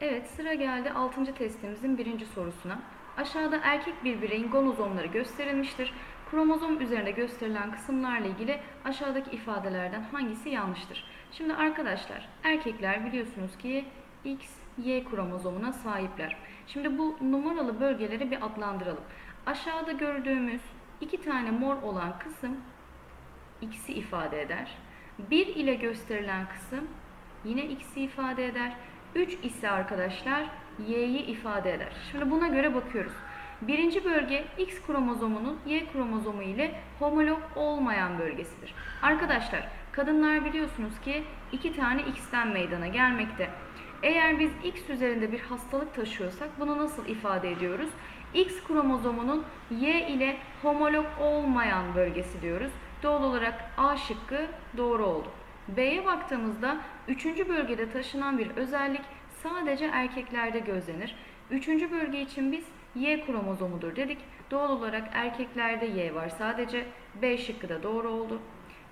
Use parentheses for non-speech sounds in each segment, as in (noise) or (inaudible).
Evet sıra geldi 6. testimizin birinci sorusuna. Aşağıda erkek bir bireyin gonozomları gösterilmiştir. Kromozom üzerinde gösterilen kısımlarla ilgili aşağıdaki ifadelerden hangisi yanlıştır? Şimdi arkadaşlar erkekler biliyorsunuz ki X, Y kromozomuna sahipler. Şimdi bu numaralı bölgeleri bir adlandıralım. Aşağıda gördüğümüz iki tane mor olan kısım X'i ifade eder. 1 ile gösterilen kısım yine X'i ifade eder. 3 ise arkadaşlar Y'yi ifade eder. Şimdi buna göre bakıyoruz. Birinci bölge X kromozomunun Y kromozomu ile homolog olmayan bölgesidir. Arkadaşlar kadınlar biliyorsunuz ki iki tane X'ten meydana gelmekte. Eğer biz X üzerinde bir hastalık taşıyorsak bunu nasıl ifade ediyoruz? X kromozomunun Y ile homolog olmayan bölgesi diyoruz. Doğal olarak A şıkkı doğru oldu. B'ye baktığımızda üçüncü bölgede taşınan bir özellik sadece erkeklerde gözlenir. Üçüncü bölge için biz Y kromozomudur dedik. Doğal olarak erkeklerde Y var sadece. B şıkkı da doğru oldu.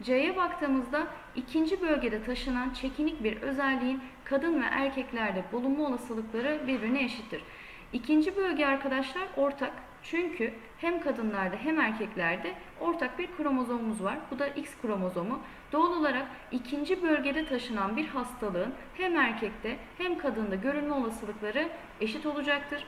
C'ye baktığımızda ikinci bölgede taşınan çekinik bir özelliğin kadın ve erkeklerde bulunma olasılıkları birbirine eşittir. İkinci bölge arkadaşlar ortak. Çünkü hem kadınlarda hem erkeklerde ortak bir kromozomumuz var. Bu da X kromozomu. Doğal olarak ikinci bölgede taşınan bir hastalığın hem erkekte hem kadında görülme olasılıkları eşit olacaktır.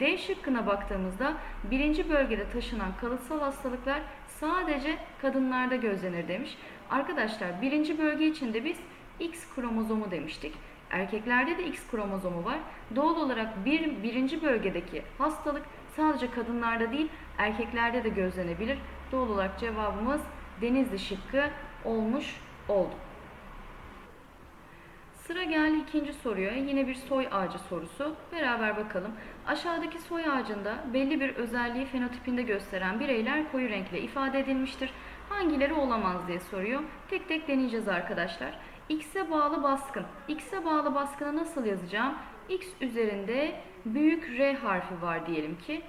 D şıkkına baktığımızda birinci bölgede taşınan kalıtsal hastalıklar sadece kadınlarda gözlenir demiş. Arkadaşlar birinci bölge içinde biz X kromozomu demiştik. Erkeklerde de X kromozomu var. Doğal olarak bir, birinci bölgedeki hastalık sadece kadınlarda değil erkeklerde de gözlenebilir. Doğal olarak cevabımız Denizli şıkkı olmuş oldu. Sıra geldi ikinci soruya. Yine bir soy ağacı sorusu. Beraber bakalım. Aşağıdaki soy ağacında belli bir özelliği fenotipinde gösteren bireyler koyu renkle ifade edilmiştir. Hangileri olamaz diye soruyor. Tek tek deneyeceğiz arkadaşlar. X'e bağlı baskın. X'e bağlı baskını nasıl yazacağım? X üzerinde büyük R harfi var diyelim ki.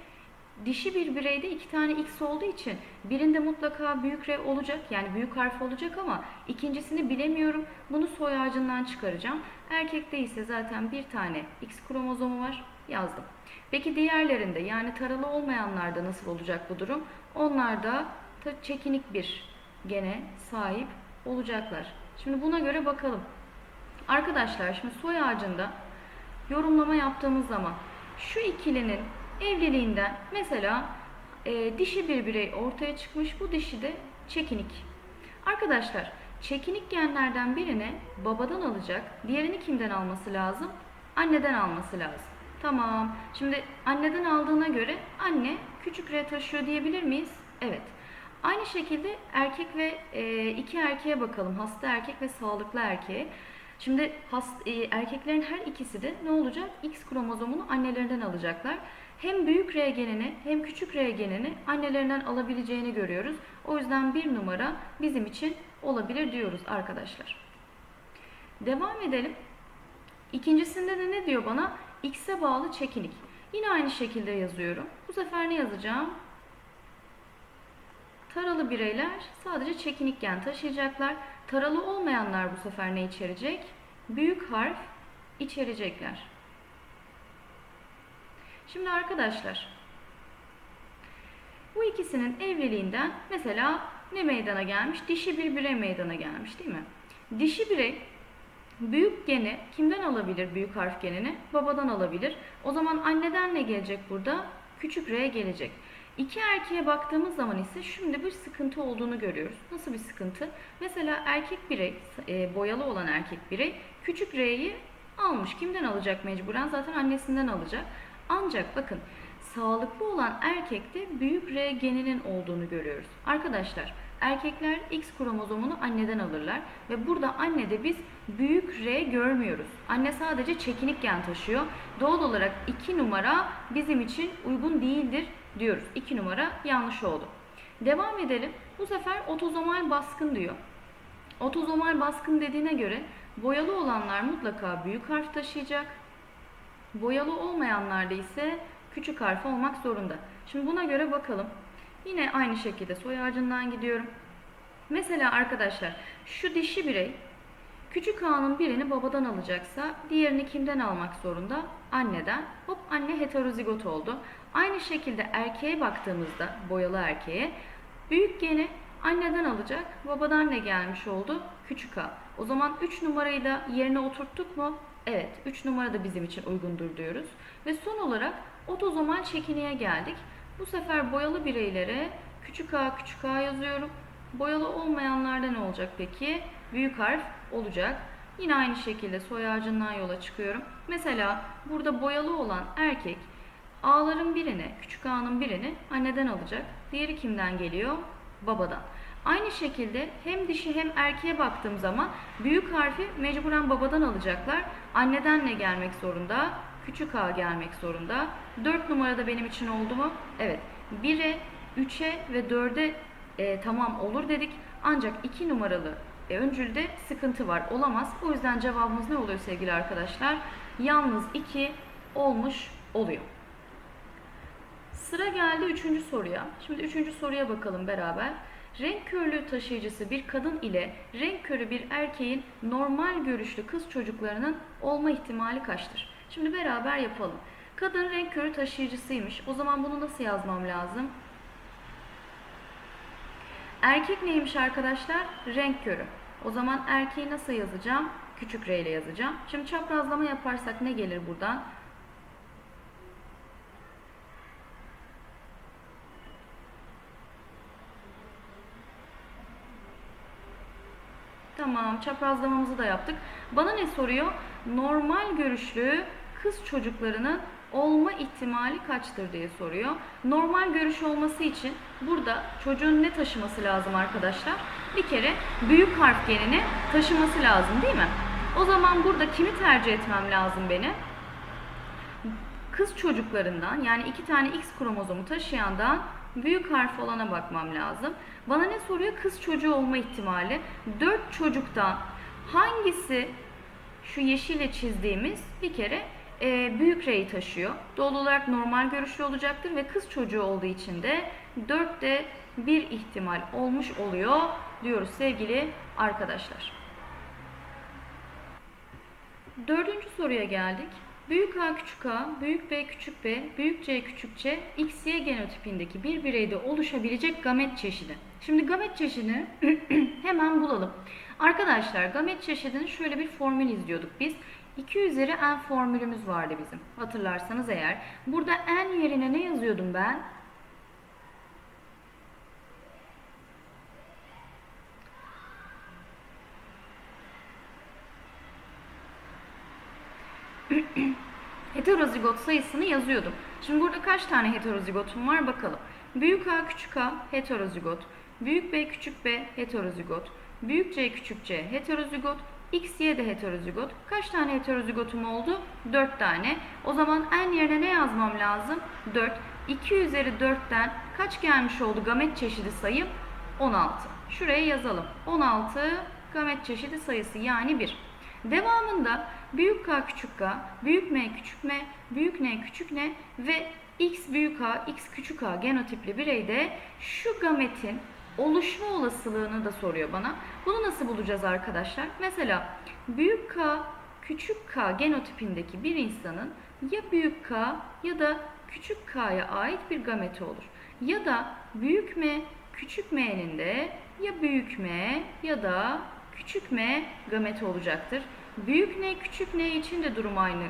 Dişi bir bireyde iki tane X olduğu için birinde mutlaka büyük R olacak yani büyük harf olacak ama ikincisini bilemiyorum. Bunu soy ağacından çıkaracağım. Erkekte ise zaten bir tane X kromozomu var yazdım. Peki diğerlerinde yani taralı olmayanlarda nasıl olacak bu durum? Onlarda da çekinik bir gene sahip olacaklar. Şimdi buna göre bakalım. Arkadaşlar şimdi soy ağacında yorumlama yaptığımız zaman şu ikilinin evliliğinden mesela e, dişi bir birey ortaya çıkmış. Bu dişi de çekinik. Arkadaşlar çekinik genlerden birini babadan alacak. Diğerini kimden alması lazım? Anneden alması lazım. Tamam. Şimdi anneden aldığına göre anne küçük R taşıyor diyebilir miyiz? Evet. Aynı şekilde erkek ve e, iki erkeğe bakalım. Hasta erkek ve sağlıklı erkeğe. Şimdi hast, e, erkeklerin her ikisi de ne olacak? X kromozomunu annelerinden alacaklar. Hem büyük R genini hem küçük R genini annelerinden alabileceğini görüyoruz. O yüzden bir numara bizim için olabilir diyoruz arkadaşlar. Devam edelim. İkincisinde de ne diyor bana? X'e bağlı çekinik. Yine aynı şekilde yazıyorum. Bu sefer ne yazacağım? Taralı bireyler sadece çekinik gen taşıyacaklar. Taralı olmayanlar bu sefer ne içerecek? Büyük harf içerecekler. Şimdi arkadaşlar bu ikisinin evliliğinden mesela ne meydana gelmiş? Dişi bir birey meydana gelmiş değil mi? Dişi birey büyük geni kimden alabilir büyük harf genini? Babadan alabilir. O zaman anneden ne gelecek burada? Küçük R gelecek. İki erkeğe baktığımız zaman ise şimdi bir sıkıntı olduğunu görüyoruz. Nasıl bir sıkıntı? Mesela erkek birey, e, boyalı olan erkek birey küçük R'yi almış. Kimden alacak mecburen? Zaten annesinden alacak. Ancak bakın sağlıklı olan erkekte büyük R geninin olduğunu görüyoruz. Arkadaşlar erkekler X kromozomunu anneden alırlar ve burada annede biz büyük R görmüyoruz. Anne sadece çekinik gen taşıyor. Doğal olarak 2 numara bizim için uygun değildir diyoruz. 2 numara yanlış oldu. Devam edelim. Bu sefer otozomal baskın diyor. Otozomal baskın dediğine göre boyalı olanlar mutlaka büyük harf taşıyacak. Boyalı olmayanlarda ise küçük harf olmak zorunda. Şimdi buna göre bakalım. Yine aynı şekilde soy ağacından gidiyorum. Mesela arkadaşlar şu dişi birey Küçük A'nın birini babadan alacaksa diğerini kimden almak zorunda? Anneden. Hop anne heterozigot oldu. Aynı şekilde erkeğe baktığımızda boyalı erkeğe büyük geni anneden alacak. Babadan ne gelmiş oldu? Küçük A. O zaman 3 numarayı da yerine oturttuk mu? Evet 3 numara da bizim için uygundur diyoruz. Ve son olarak otozomal çekiniğe geldik. Bu sefer boyalı bireylere küçük a küçük a yazıyorum. Boyalı olmayanlarda ne olacak peki? Büyük harf olacak. Yine aynı şekilde soy ağacından yola çıkıyorum. Mesela burada boyalı olan erkek A'ların birini, küçük A'nın birini anneden alacak. Diğeri kimden geliyor? Babadan. Aynı şekilde hem dişi hem erkeğe baktığım zaman büyük harfi mecburen babadan alacaklar. Anneden ne gelmek zorunda? Küçük A gelmek zorunda. 4 numarada benim için oldu mu? Evet. 1'e, 3'e ve 4'e e, tamam olur dedik. Ancak 2 numaralı e, öncülde sıkıntı var. Olamaz. O yüzden cevabımız ne oluyor sevgili arkadaşlar? Yalnız 2 olmuş oluyor. Sıra geldi üçüncü soruya. Şimdi üçüncü soruya bakalım beraber. Renk körlüğü taşıyıcısı bir kadın ile renk körü bir erkeğin normal görüşlü kız çocuklarının olma ihtimali kaçtır? Şimdi beraber yapalım. Kadın renk körü taşıyıcısıymış. O zaman bunu nasıl yazmam lazım? Erkek neymiş arkadaşlar? Renk körü. O zaman erkeği nasıl yazacağım? Küçük R ile yazacağım. Şimdi çaprazlama yaparsak ne gelir buradan? Tamam, çaprazlamamızı da yaptık. Bana ne soruyor? Normal görüşlü kız çocuklarının olma ihtimali kaçtır diye soruyor. Normal görüş olması için burada çocuğun ne taşıması lazım arkadaşlar? Bir kere büyük harf genini taşıması lazım değil mi? O zaman burada kimi tercih etmem lazım benim? Kız çocuklarından yani iki tane X kromozomu taşıyandan büyük harf olana bakmam lazım. Bana ne soruyor? Kız çocuğu olma ihtimali. Dört çocuktan hangisi şu yeşille çizdiğimiz bir kere e, büyük R'yi taşıyor. Doğal olarak normal görüşlü olacaktır ve kız çocuğu olduğu için de 4'te bir ihtimal olmuş oluyor diyoruz sevgili arkadaşlar. Dördüncü soruya geldik. Büyük A küçük a, büyük B küçük b, büyük C küçük c, XY genotipindeki bir bireyde oluşabilecek gamet çeşidi. Şimdi gamet çeşidini (clears throat) hemen bulalım. Arkadaşlar gamet çeşidini şöyle bir formül izliyorduk biz. 2 üzeri n formülümüz vardı bizim. Hatırlarsanız eğer. Burada n yerine ne yazıyordum ben? (clears throat) heterozigot sayısını yazıyordum. Şimdi burada kaç tane heterozigotum var bakalım. Büyük A küçük A heterozigot. Büyük B küçük B heterozigot. Büyük C küçük C heterozigot. X, Y de heterozigot. Kaç tane heterozigotum oldu? 4 tane. O zaman n yerine ne yazmam lazım? 4. 2 üzeri 4'ten kaç gelmiş oldu gamet çeşidi sayım? 16. Şuraya yazalım. 16 gamet çeşidi sayısı yani 1. Devamında büyük K küçük K, büyük M küçük M, büyük N küçük N ve X büyük A, X küçük A genotipli bireyde şu gametin oluşma olasılığını da soruyor bana. Bunu nasıl bulacağız arkadaşlar? Mesela büyük K, küçük K genotipindeki bir insanın ya büyük K ya da küçük K'ya ait bir gameti olur. Ya da büyük M, küçük M'nin de ya büyük M ya da küçük m gameti olacaktır. Büyük n küçük n için de durum aynı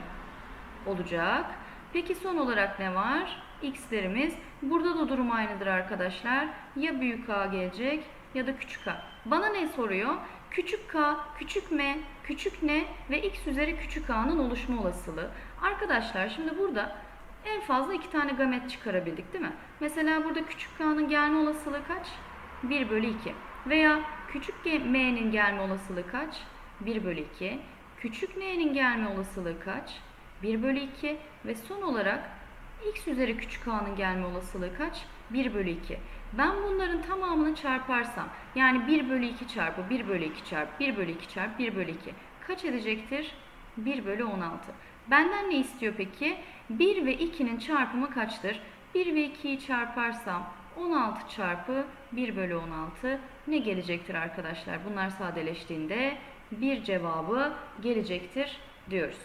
olacak. Peki son olarak ne var? x'lerimiz. Burada da durum aynıdır arkadaşlar. Ya büyük a gelecek ya da küçük a. Bana ne soruyor? Küçük k, küçük m, küçük n ve x üzeri küçük a'nın oluşma olasılığı. Arkadaşlar şimdi burada en fazla iki tane gamet çıkarabildik değil mi? Mesela burada küçük k'nın gelme olasılığı kaç? 1 bölü 2. Veya küçük m'nin gelme olasılığı kaç? 1 bölü 2. Küçük n'nin gelme olasılığı kaç? 1 bölü 2. Ve son olarak x üzeri küçük a'nın gelme olasılığı kaç? 1 bölü 2. Ben bunların tamamını çarparsam yani 1 bölü 2 çarpı 1 bölü 2 çarpı 1 bölü 2 çarpı 1 bölü 2 kaç edecektir? 1 bölü 16. Benden ne istiyor peki? 1 ve 2'nin çarpımı kaçtır? 1 ve 2'yi çarparsam 16 çarpı 1 bölü 16 ne gelecektir arkadaşlar? Bunlar sadeleştiğinde bir cevabı gelecektir diyoruz.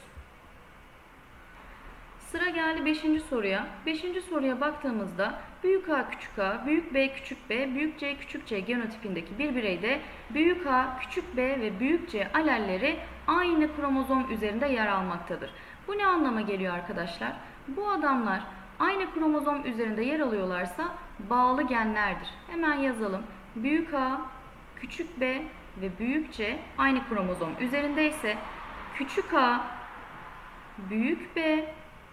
Sıra geldi 5. soruya. 5. soruya baktığımızda büyük A küçük a, büyük B küçük b, büyük C küçük c genotipindeki bir bireyde büyük A, küçük b ve büyük C alelleri aynı kromozom üzerinde yer almaktadır. Bu ne anlama geliyor arkadaşlar? Bu adamlar aynı kromozom üzerinde yer alıyorlarsa bağlı genlerdir. Hemen yazalım. Büyük A, küçük b ve büyük C aynı kromozom üzerindeyse küçük A, büyük B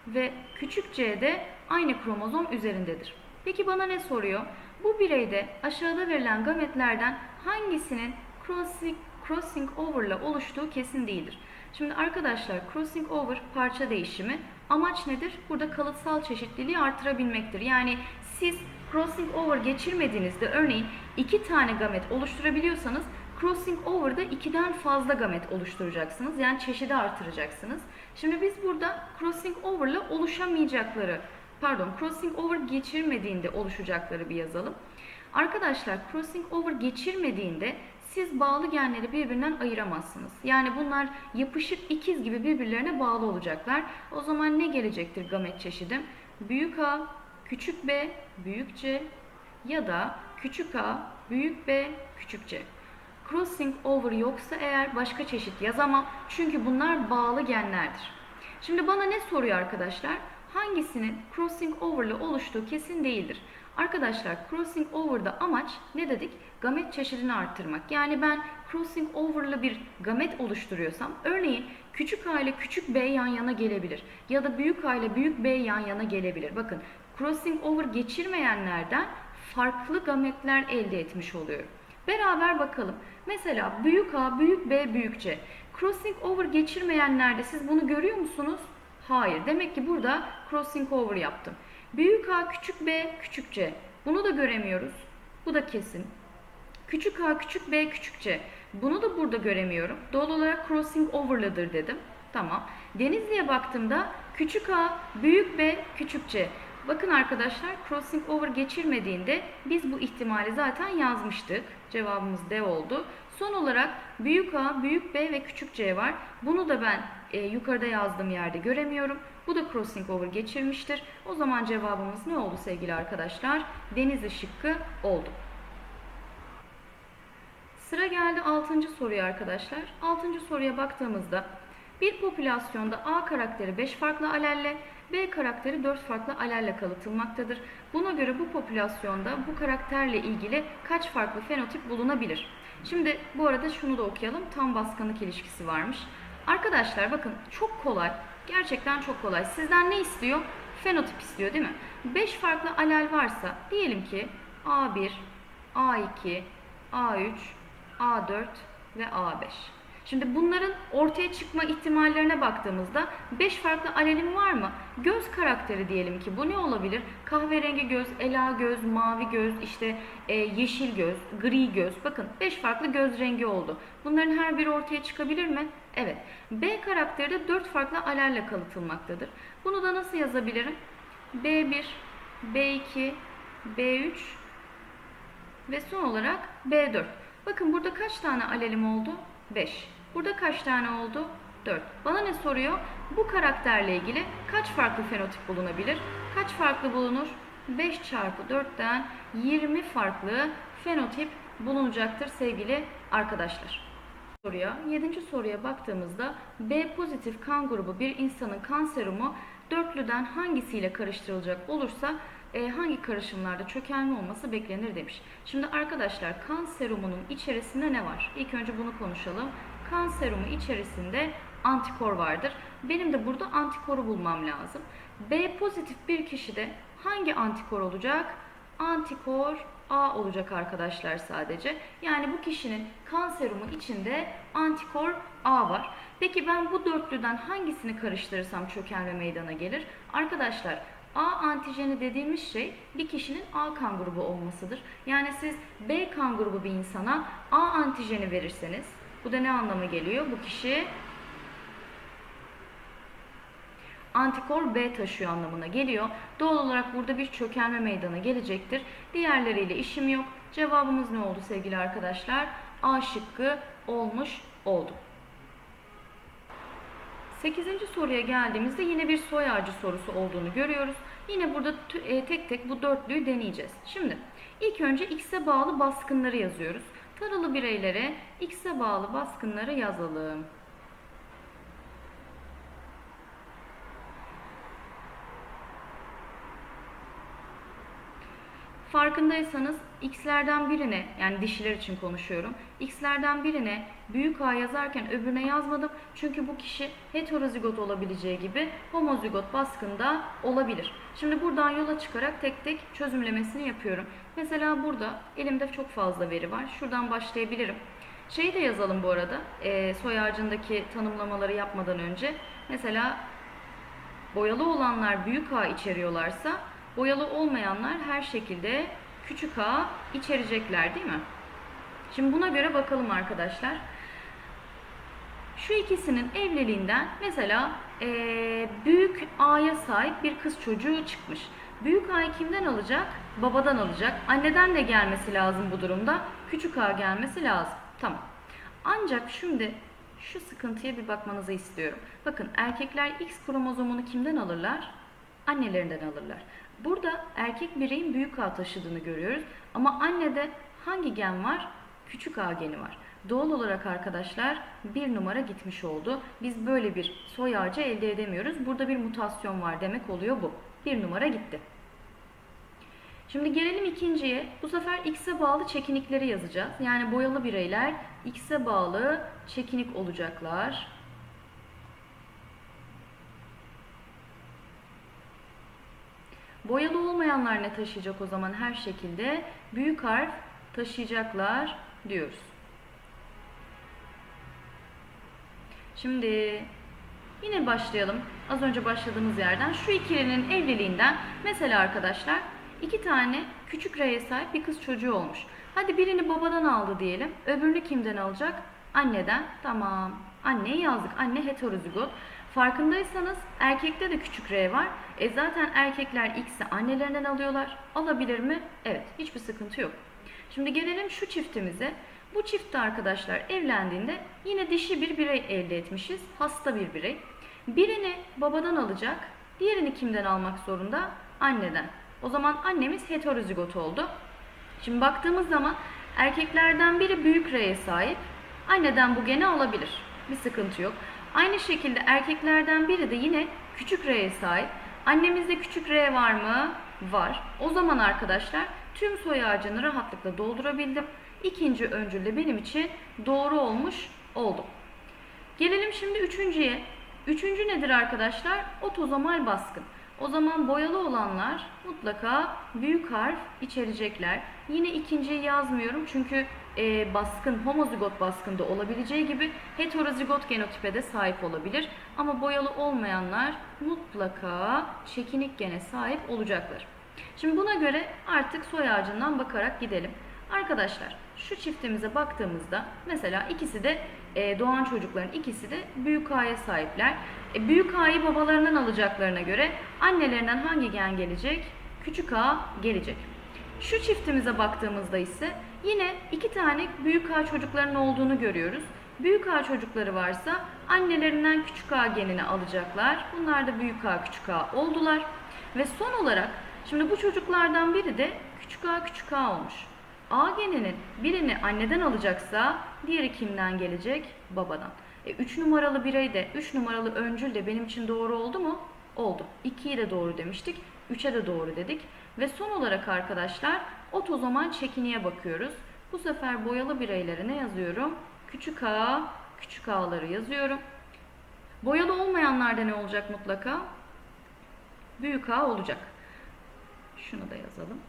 ve küçük C de aynı kromozom üzerindedir. Peki bana ne soruyor? Bu bireyde aşağıda verilen gametlerden hangisinin crossing, crossing over ile oluştuğu kesin değildir. Şimdi arkadaşlar crossing over parça değişimi amaç nedir? Burada kalıtsal çeşitliliği artırabilmektir. Yani siz crossing over geçirmediğinizde örneğin iki tane gamet oluşturabiliyorsanız crossing over'da ikiden fazla gamet oluşturacaksınız. Yani çeşidi artıracaksınız. Şimdi biz burada crossing over ile oluşamayacakları, pardon crossing over geçirmediğinde oluşacakları bir yazalım. Arkadaşlar crossing over geçirmediğinde siz bağlı genleri birbirinden ayıramazsınız. Yani bunlar yapışık ikiz gibi birbirlerine bağlı olacaklar. O zaman ne gelecektir gamet çeşidim? Büyük A, küçük b, büyük c ya da küçük a, büyük b, küçük c. Crossing over yoksa eğer başka çeşit yazamam. Çünkü bunlar bağlı genlerdir. Şimdi bana ne soruyor arkadaşlar? Hangisinin crossing over ile oluştuğu kesin değildir. Arkadaşlar crossing over'da amaç ne dedik? Gamet çeşidini arttırmak. Yani ben crossing over'lı bir gamet oluşturuyorsam örneğin küçük a ile küçük b yan yana gelebilir. Ya da büyük a ile büyük b yan yana gelebilir. Bakın crossing over geçirmeyenlerden farklı gametler elde etmiş oluyorum. Beraber bakalım. Mesela büyük A, büyük B, büyük C. Crossing over geçirmeyenlerde siz bunu görüyor musunuz? Hayır. Demek ki burada crossing over yaptım. Büyük A, küçük B, küçük C. Bunu da göremiyoruz. Bu da kesin. Küçük A, küçük B, küçük C. Bunu da burada göremiyorum. Doğal olarak crossing over'ladır dedim. Tamam. Denizli'ye baktığımda küçük A, büyük B, küçük C. Bakın arkadaşlar crossing over geçirmediğinde biz bu ihtimali zaten yazmıştık. Cevabımız D oldu. Son olarak büyük A, büyük B ve küçük C var. Bunu da ben e, yukarıda yazdığım yerde göremiyorum. Bu da crossing over geçirmiştir. O zaman cevabımız ne oldu sevgili arkadaşlar? Denizli şıkkı oldu. Sıra geldi 6. soruya arkadaşlar. 6. soruya baktığımızda bir popülasyonda A karakteri 5 farklı alelle, B karakteri 4 farklı alelle kalıtılmaktadır. Buna göre bu popülasyonda bu karakterle ilgili kaç farklı fenotip bulunabilir? Şimdi bu arada şunu da okuyalım. Tam baskınlık ilişkisi varmış. Arkadaşlar bakın çok kolay. Gerçekten çok kolay. Sizden ne istiyor? Fenotip istiyor değil mi? 5 farklı alel varsa diyelim ki A1, A2, A3, A4 ve A5. Şimdi bunların ortaya çıkma ihtimallerine baktığımızda 5 farklı alelim var mı? Göz karakteri diyelim ki bu ne olabilir? Kahverengi göz, ela göz, mavi göz, işte e, yeşil göz, gri göz. Bakın 5 farklı göz rengi oldu. Bunların her biri ortaya çıkabilir mi? Evet. B karakteri de 4 farklı alelle kalıtılmaktadır. Bunu da nasıl yazabilirim? B1, B2, B3 ve son olarak B4. Bakın burada kaç tane alelim oldu? 5. Burada kaç tane oldu? 4. Bana ne soruyor? Bu karakterle ilgili kaç farklı fenotip bulunabilir? Kaç farklı bulunur? 5 çarpı 4'ten 20 farklı fenotip bulunacaktır sevgili arkadaşlar. Soruya, 7. soruya baktığımızda B pozitif kan grubu bir insanın kan serumu dörtlüden hangisiyle karıştırılacak olursa e, hangi karışımlarda çökelme olması beklenir demiş. Şimdi arkadaşlar kan serumunun içerisinde ne var? İlk önce bunu konuşalım. Kan serumu içerisinde antikor vardır. Benim de burada antikoru bulmam lazım. B pozitif bir kişide hangi antikor olacak? Antikor A olacak arkadaşlar sadece. Yani bu kişinin kan serumu içinde antikor A var. Peki ben bu dörtlüden hangisini karıştırırsam çökelme meydana gelir? Arkadaşlar A antijeni dediğimiz şey bir kişinin A kan grubu olmasıdır. Yani siz B kan grubu bir insana A antijeni verirseniz bu da ne anlama geliyor? Bu kişi antikor B taşıyor anlamına geliyor. Doğal olarak burada bir çökelme meydana gelecektir. Diğerleriyle işim yok. Cevabımız ne oldu sevgili arkadaşlar? A şıkkı olmuş oldu. 8. soruya geldiğimizde yine bir soy ağacı sorusu olduğunu görüyoruz. Yine burada e, tek tek bu dörtlüyü deneyeceğiz. Şimdi ilk önce x'e bağlı baskınları yazıyoruz. Taralı bireylere x'e bağlı baskınları yazalım. Farkındaysanız x'lerden birine yani dişiler için konuşuyorum. x'lerden birine büyük A yazarken öbürüne yazmadım. Çünkü bu kişi heterozigot olabileceği gibi homozigot baskında olabilir. Şimdi buradan yola çıkarak tek tek çözümlemesini yapıyorum. Mesela burada elimde çok fazla veri var. Şuradan başlayabilirim. Şeyi de yazalım bu arada. E, soy ağacındaki tanımlamaları yapmadan önce. Mesela boyalı olanlar büyük A içeriyorlarsa boyalı olmayanlar her şekilde küçük a içerecekler değil mi? Şimdi buna göre bakalım arkadaşlar. Şu ikisinin evliliğinden mesela eee, büyük A'ya sahip bir kız çocuğu çıkmış. Büyük A'yı kimden alacak? Babadan alacak. Anneden de gelmesi lazım bu durumda. Küçük A gelmesi lazım. Tamam. Ancak şimdi şu sıkıntıya bir bakmanızı istiyorum. Bakın erkekler X kromozomunu kimden alırlar? Annelerinden alırlar. Burada erkek bireyin büyük A taşıdığını görüyoruz. Ama annede hangi gen var? Küçük A geni var. Doğal olarak arkadaşlar bir numara gitmiş oldu. Biz böyle bir soy ağacı elde edemiyoruz. Burada bir mutasyon var demek oluyor bu. Bir numara gitti. Şimdi gelelim ikinciye. Bu sefer X'e bağlı çekinikleri yazacağız. Yani boyalı bireyler X'e bağlı çekinik olacaklar. Boyalı olmayanlar ne taşıyacak o zaman her şekilde? Büyük harf taşıyacaklar diyoruz. Şimdi yine başlayalım. Az önce başladığımız yerden. Şu ikilinin evliliğinden mesela arkadaşlar iki tane küçük R'ye sahip bir kız çocuğu olmuş. Hadi birini babadan aldı diyelim. Öbürünü kimden alacak? Anneden. Tamam. Anneyi yazdık. Anne heterozigot. Farkındaysanız erkekte de küçük R var. E zaten erkekler X'i annelerinden alıyorlar. Alabilir mi? Evet. Hiçbir sıkıntı yok. Şimdi gelelim şu çiftimize. Bu çiftte arkadaşlar evlendiğinde yine dişi bir birey elde etmişiz. Hasta bir birey. Birini babadan alacak. Diğerini kimden almak zorunda? Anneden. O zaman annemiz heterozigot oldu. Şimdi baktığımız zaman erkeklerden biri büyük R'ye sahip. Anneden bu geni alabilir. Bir sıkıntı yok. Aynı şekilde erkeklerden biri de yine küçük R'ye sahip. Annemizde küçük R var mı? Var. O zaman arkadaşlar tüm soy ağacını rahatlıkla doldurabildim. İkinci öncül de benim için doğru olmuş oldu. Gelelim şimdi üçüncüye. Üçüncü nedir arkadaşlar? Otozomal baskın. O zaman boyalı olanlar mutlaka büyük harf içerecekler. Yine ikinciyi yazmıyorum çünkü e, baskın, homozigot baskında olabileceği gibi heterozigot genotipe de sahip olabilir. Ama boyalı olmayanlar mutlaka çekinik gene sahip olacaklar. Şimdi buna göre artık soy ağacından bakarak gidelim. Arkadaşlar şu çiftimize baktığımızda mesela ikisi de e, doğan çocukların ikisi de büyük A'ya sahipler. E, büyük A'yı babalarından alacaklarına göre annelerinden hangi gen gelecek? Küçük A gelecek. Şu çiftimize baktığımızda ise yine iki tane büyük A çocukların olduğunu görüyoruz. Büyük A çocukları varsa annelerinden küçük A genini alacaklar. Bunlar da büyük A küçük A oldular. Ve son olarak şimdi bu çocuklardan biri de küçük A küçük A olmuş. A geninin birini anneden alacaksa diğeri kimden gelecek? Babadan. 3 numaralı birey de 3 numaralı öncül de benim için doğru oldu mu? Oldu. 2'yi de doğru demiştik. 3'e de doğru dedik. Ve son olarak arkadaşlar otozomal çekiniye bakıyoruz. Bu sefer boyalı bireylere ne yazıyorum? Küçük a, küçük a'ları yazıyorum. Boyalı olmayanlarda ne olacak mutlaka? Büyük a olacak. Şunu da yazalım.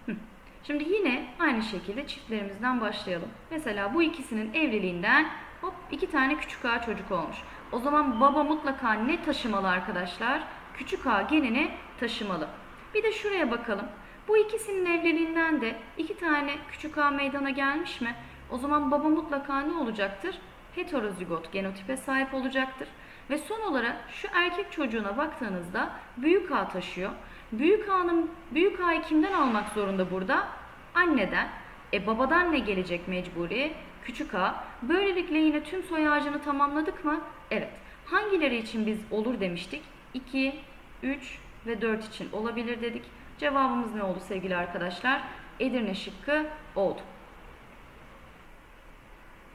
Şimdi yine aynı şekilde çiftlerimizden başlayalım. Mesela bu ikisinin evliliğinden hop iki tane küçük a çocuk olmuş. O zaman baba mutlaka ne taşımalı arkadaşlar? Küçük a genini taşımalı. Bir de şuraya bakalım. Bu ikisinin evliliğinden de iki tane küçük a meydana gelmiş mi? O zaman baba mutlaka ne olacaktır? Heterozigot genotipe sahip olacaktır. Ve son olarak şu erkek çocuğuna baktığınızda büyük A taşıyor. Büyük A'nın büyük A'yı kimden almak zorunda burada? Anneden. E babadan ne gelecek mecburi? küçük a. Böylelikle yine tüm soy ağacını tamamladık mı? Evet. Hangileri için biz olur demiştik? 2, 3 ve 4 için olabilir dedik. Cevabımız ne oldu sevgili arkadaşlar? Edirne şıkkı oldu.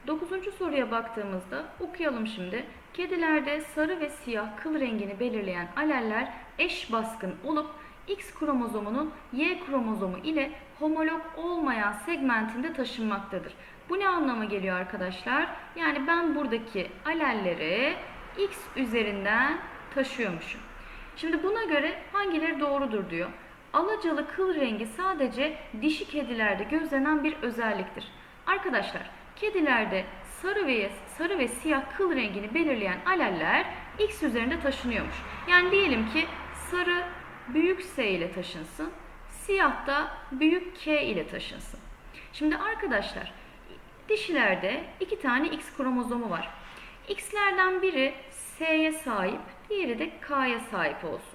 Dokuzuncu soruya baktığımızda okuyalım şimdi. Kedilerde sarı ve siyah kıl rengini belirleyen aleller eş baskın olup X kromozomunun Y kromozomu ile homolog olmayan segmentinde taşınmaktadır. Bu ne anlama geliyor arkadaşlar? Yani ben buradaki alelleri X üzerinden taşıyormuşum. Şimdi buna göre hangileri doğrudur diyor. Alacalı kıl rengi sadece dişi kedilerde gözlenen bir özelliktir. Arkadaşlar, kedilerde sarı ve sarı ve siyah kıl rengini belirleyen aleller X üzerinde taşınıyormuş. Yani diyelim ki sarı büyük S ile taşınsın, siyah da büyük K ile taşınsın. Şimdi arkadaşlar, dişilerde iki tane X kromozomu var. X'lerden biri S'ye sahip, diğeri de K'ya sahip olsun.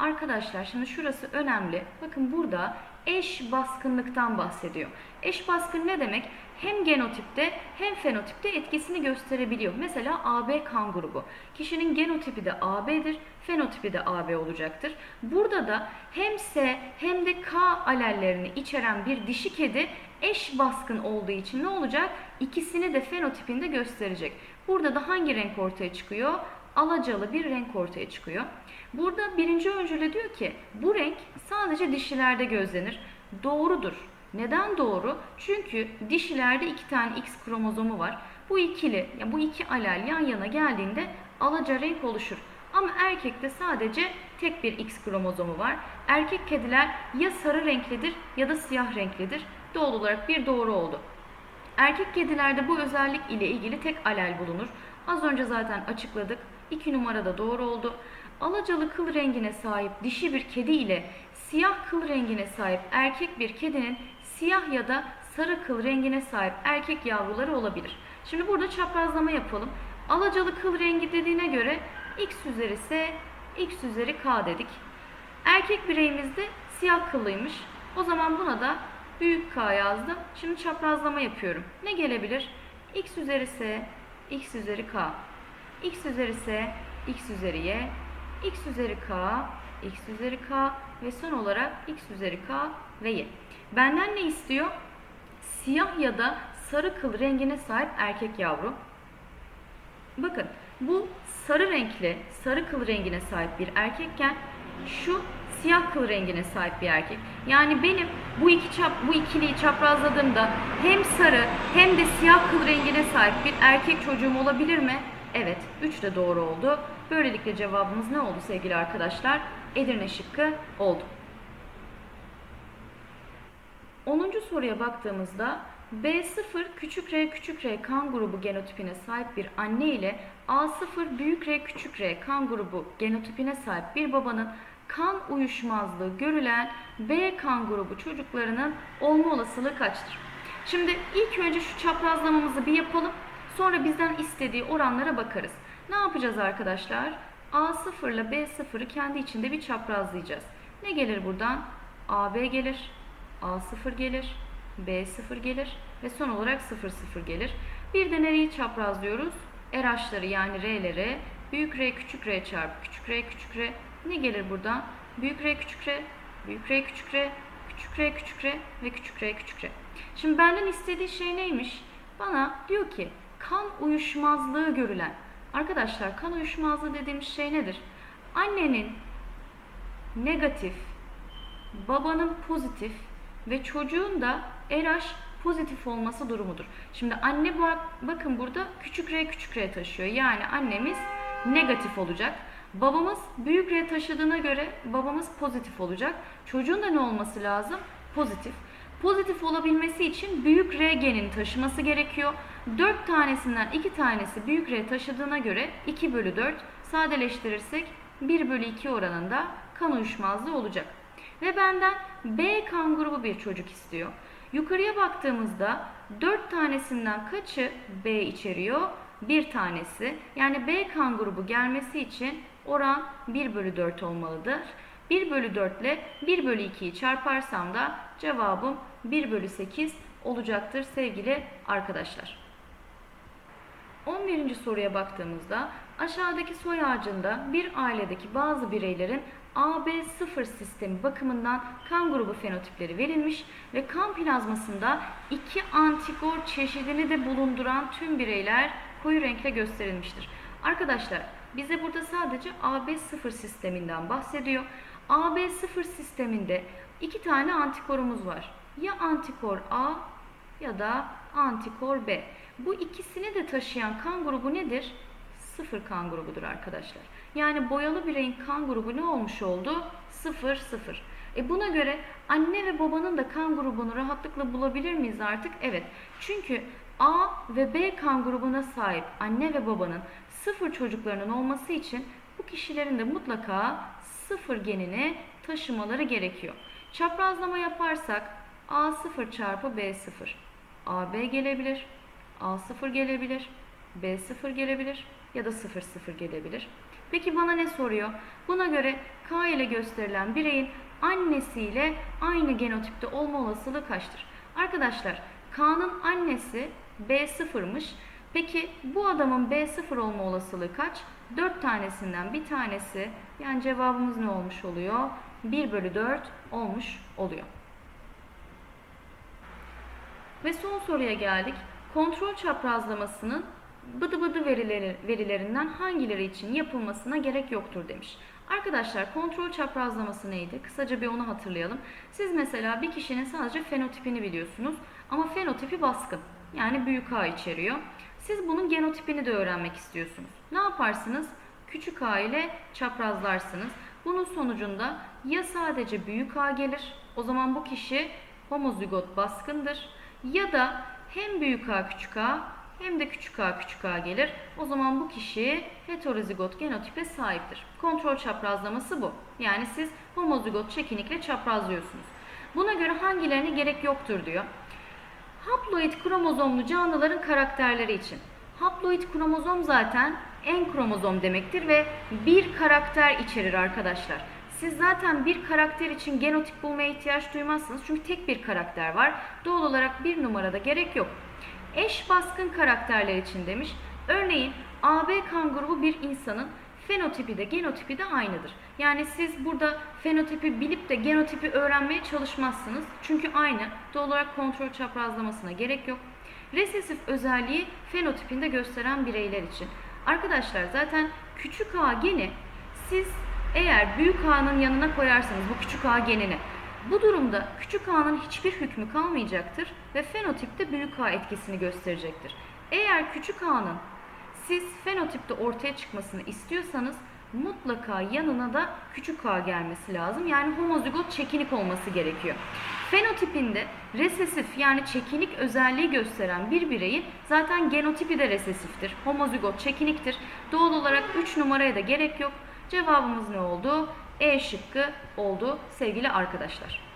Arkadaşlar şimdi şurası önemli. Bakın burada eş baskınlıktan bahsediyor. Eş baskın ne demek? Hem genotipte hem fenotipte etkisini gösterebiliyor. Mesela AB kan grubu. Kişinin genotipi de AB'dir, fenotipi de AB olacaktır. Burada da hem S hem de K alellerini içeren bir dişi kedi eş baskın olduğu için ne olacak? İkisini de fenotipinde gösterecek. Burada da hangi renk ortaya çıkıyor? Alacalı bir renk ortaya çıkıyor. Burada birinci öncüle diyor ki bu renk sadece dişilerde gözlenir. Doğrudur. Neden doğru? Çünkü dişilerde iki tane X kromozomu var. Bu ikili, yani bu iki alel yan yana geldiğinde alaca renk oluşur. Ama erkekte sadece tek bir X kromozomu var. Erkek kediler ya sarı renklidir ya da siyah renklidir. Doğal olarak bir doğru oldu. Erkek kedilerde bu özellik ile ilgili tek alel bulunur. Az önce zaten açıkladık. 2 numarada doğru oldu. Alacalı kıl rengine sahip dişi bir kedi ile siyah kıl rengine sahip erkek bir kedinin siyah ya da sarı kıl rengine sahip erkek yavruları olabilir. Şimdi burada çaprazlama yapalım. Alacalı kıl rengi dediğine göre x üzeri s, x üzeri k dedik. Erkek bireyimiz de siyah kıllıymış. O zaman buna da büyük K yazdım. Şimdi çaprazlama yapıyorum. Ne gelebilir? x üzeri s, x üzeri k x üzeri s, x üzeri y, x üzeri k, x üzeri k ve son olarak x üzeri k ve y. Benden ne istiyor? Siyah ya da sarı kıl rengine sahip erkek yavru. Bakın bu sarı renkli, sarı kıl rengine sahip bir erkekken şu siyah kıl rengine sahip bir erkek. Yani benim bu iki çap bu ikiliyi çaprazladığımda hem sarı hem de siyah kıl rengine sahip bir erkek çocuğum olabilir mi? Evet, 3 de doğru oldu. Böylelikle cevabımız ne oldu sevgili arkadaşlar? Edirne şıkkı oldu. 10. soruya baktığımızda B0 küçük r küçük r kan grubu genotipine sahip bir anne ile A0 büyük r küçük r kan grubu genotipine sahip bir babanın kan uyuşmazlığı görülen B kan grubu çocuklarının olma olasılığı kaçtır? Şimdi ilk önce şu çaprazlamamızı bir yapalım. Sonra bizden istediği oranlara bakarız. Ne yapacağız arkadaşlar? A0 ile B0'ı kendi içinde bir çaprazlayacağız. Ne gelir buradan? AB gelir, A0 gelir, B0 gelir ve son olarak 0 0 gelir. Bir de nereyi çaprazlıyoruz? RH'ları yani R'leri büyük R küçük R çarpı küçük R küçük R ne gelir buradan? Büyük R küçük R, büyük R küçük R, küçük R küçük R ve küçük R küçük R. Şimdi benden istediği şey neymiş? Bana diyor ki kan uyuşmazlığı görülen. Arkadaşlar kan uyuşmazlığı dediğimiz şey nedir? Annenin negatif, babanın pozitif ve çocuğun da RH pozitif olması durumudur. Şimdi anne bak, bakın burada küçük R küçük R taşıyor. Yani annemiz negatif olacak. Babamız büyük R taşıdığına göre babamız pozitif olacak. Çocuğun da ne olması lazım? Pozitif. Pozitif olabilmesi için büyük R genini taşıması gerekiyor. 4 tanesinden 2 tanesi büyük R taşıdığına göre 2 bölü 4 sadeleştirirsek 1 bölü 2 oranında kan uyuşmazlığı olacak. Ve benden B kan grubu bir çocuk istiyor. Yukarıya baktığımızda 4 tanesinden kaçı B içeriyor? Bir tanesi. Yani B kan grubu gelmesi için oran 1 bölü 4 olmalıdır. 1 bölü 4 ile 1 bölü 2'yi çarparsam da cevabım 1 bölü 8 olacaktır sevgili arkadaşlar. 11. soruya baktığımızda aşağıdaki soy ağacında bir ailedeki bazı bireylerin AB0 sistemi bakımından kan grubu fenotipleri verilmiş ve kan plazmasında iki antikor çeşidini de bulunduran tüm bireyler koyu renkle gösterilmiştir. Arkadaşlar bize burada sadece AB0 sisteminden bahsediyor. AB0 sisteminde iki tane antikorumuz var. Ya antikor A ya da antikor B. Bu ikisini de taşıyan kan grubu nedir? Sıfır kan grubudur arkadaşlar. Yani boyalı bireyin kan grubu ne olmuş oldu? Sıfır sıfır. E buna göre anne ve babanın da kan grubunu rahatlıkla bulabilir miyiz artık? Evet. Çünkü A ve B kan grubuna sahip anne ve babanın sıfır çocuklarının olması için bu kişilerin de mutlaka sıfır genini taşımaları gerekiyor. Çaprazlama yaparsak A0 çarpı B0. AB gelebilir, A0 gelebilir, B0 gelebilir ya da 0 0 gelebilir. Peki bana ne soruyor? Buna göre K ile gösterilen bireyin annesiyle aynı genotipte olma olasılığı kaçtır? Arkadaşlar K'nın annesi B0'mış. Peki bu adamın B0 olma olasılığı kaç? 4 tanesinden bir tanesi yani cevabımız ne olmuş oluyor? 1 bölü 4 olmuş oluyor. Ve son soruya geldik. Kontrol çaprazlamasının bıdı bıdı verileri, verilerinden hangileri için yapılmasına gerek yoktur demiş. Arkadaşlar kontrol çaprazlaması neydi? Kısaca bir onu hatırlayalım. Siz mesela bir kişinin sadece fenotipini biliyorsunuz ama fenotipi baskın. Yani büyük A içeriyor. Siz bunun genotipini de öğrenmek istiyorsunuz. Ne yaparsınız? Küçük a ile çaprazlarsınız. Bunun sonucunda ya sadece büyük A gelir, o zaman bu kişi homozigot baskındır. Ya da hem büyük A küçük A hem de küçük a küçük a gelir. O zaman bu kişi heterozigot genotipe sahiptir. Kontrol çaprazlaması bu. Yani siz homozigot çekinikle çaprazlıyorsunuz. Buna göre hangilerine gerek yoktur diyor. Haploid kromozomlu canlıların karakterleri için. Haploid kromozom zaten en kromozom demektir ve bir karakter içerir arkadaşlar. Siz zaten bir karakter için genotip bulmaya ihtiyaç duymazsınız. Çünkü tek bir karakter var. Doğal olarak bir numarada gerek yok. Eş baskın karakterler için demiş. Örneğin AB kan grubu bir insanın fenotipi de genotipi de aynıdır. Yani siz burada fenotipi bilip de genotipi öğrenmeye çalışmazsınız. Çünkü aynı. Doğal olarak kontrol çaprazlamasına gerek yok. Resesif özelliği fenotipinde gösteren bireyler için. Arkadaşlar zaten küçük a geni siz eğer büyük a'nın yanına koyarsanız bu küçük a genini bu durumda küçük a'nın hiçbir hükmü kalmayacaktır ve fenotipte büyük a etkisini gösterecektir. Eğer küçük a'nın siz fenotipte ortaya çıkmasını istiyorsanız mutlaka yanına da küçük a gelmesi lazım. Yani homozigot çekinik olması gerekiyor. Fenotipinde resesif yani çekinik özelliği gösteren bir bireyin zaten genotipi de resesiftir. Homozigot çekiniktir. Doğal olarak 3 numaraya da gerek yok. Cevabımız ne oldu? E şıkkı oldu sevgili arkadaşlar.